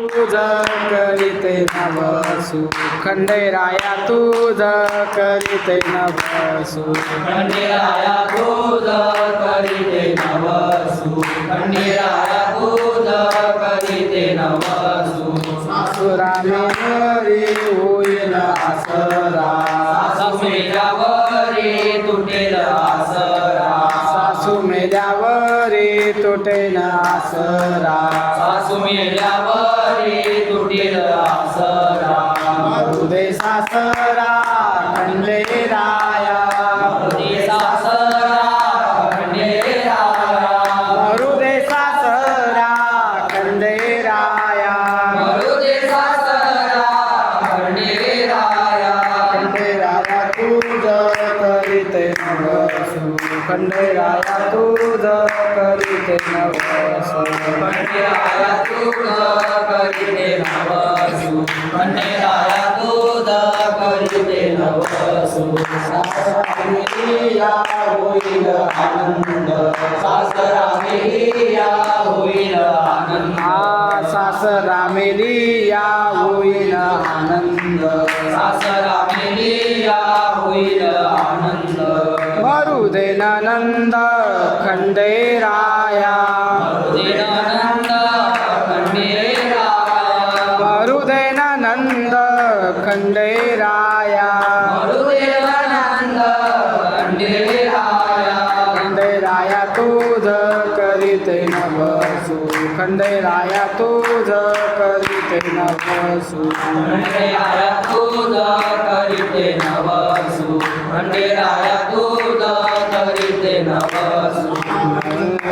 तुझ करीते नवसू। खंडेराया तुझ करीते नवसू। खंडेराया दूध करीते नवसू। खंडेराया दूध करीते नवसू। सासुरा मेरी होईल आसरा। सासू मेल्यावरी तुटेल आसरा। सासू मेल्यावरी तुटेन आसरा। सासू मेल्यावरी तुटेल आसरा मरुदे सासरा खंडेराया मरुदे सासरा मरुदे सासरा खंडेराया मरुदे सासरा तुझ करीते नवसू खंडेराया तुझ करीते करीते होईल आनंद. सासरा मेलिया होईल नंद खंडेराया मरुदेन नंद खंडेराया मरुदेवानंद खंडेराया खंडेराया तुझ करीते नवसू। खंडेराया तुझ करीते नवसू। करीते नवसू खंडेराया दूध करीते नवसू।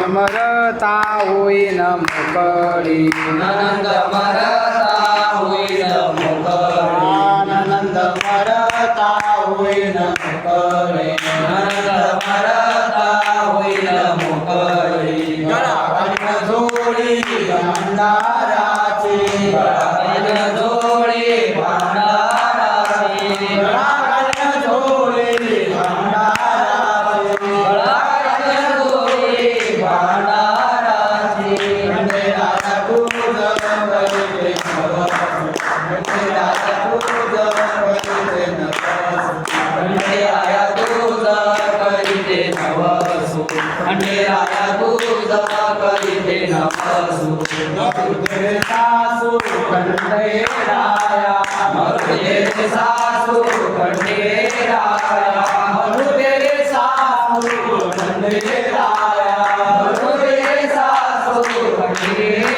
मरता होईन मोकळी आनंद मरता होईल मोकळे आनंद मरता होईन मोकळे ननंद मरता होईल मोकळे जोडी गंडा नवसू खंडेराया दूध करीते नवसू मरुदे सासू खंडेराया मरुदे सासू खंडेराया मरुदे सासू खंडेराया मरुदे सासू खंडेराया खंडेराया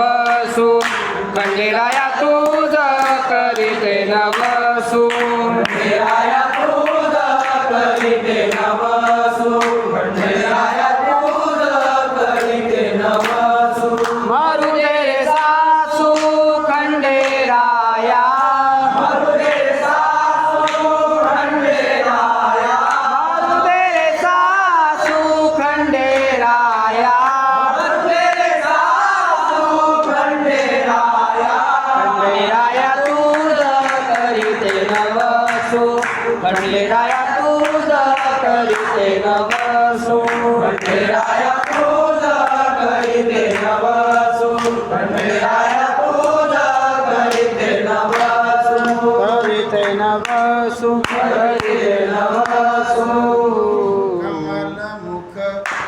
नवसू खंडेराया तुझ करीते नवसू. खंडेराया दूध करीते नवसू. खंडेराया दूध करीते नवसू. मारुदे सासू खंडेराया. मरुदे પૂજા કરી તે નવસો ભંડેરાયા પૂજા કરી તે નવસો ભંડેરાયા પૂજા કરી તે નવસો કરી તે નવસો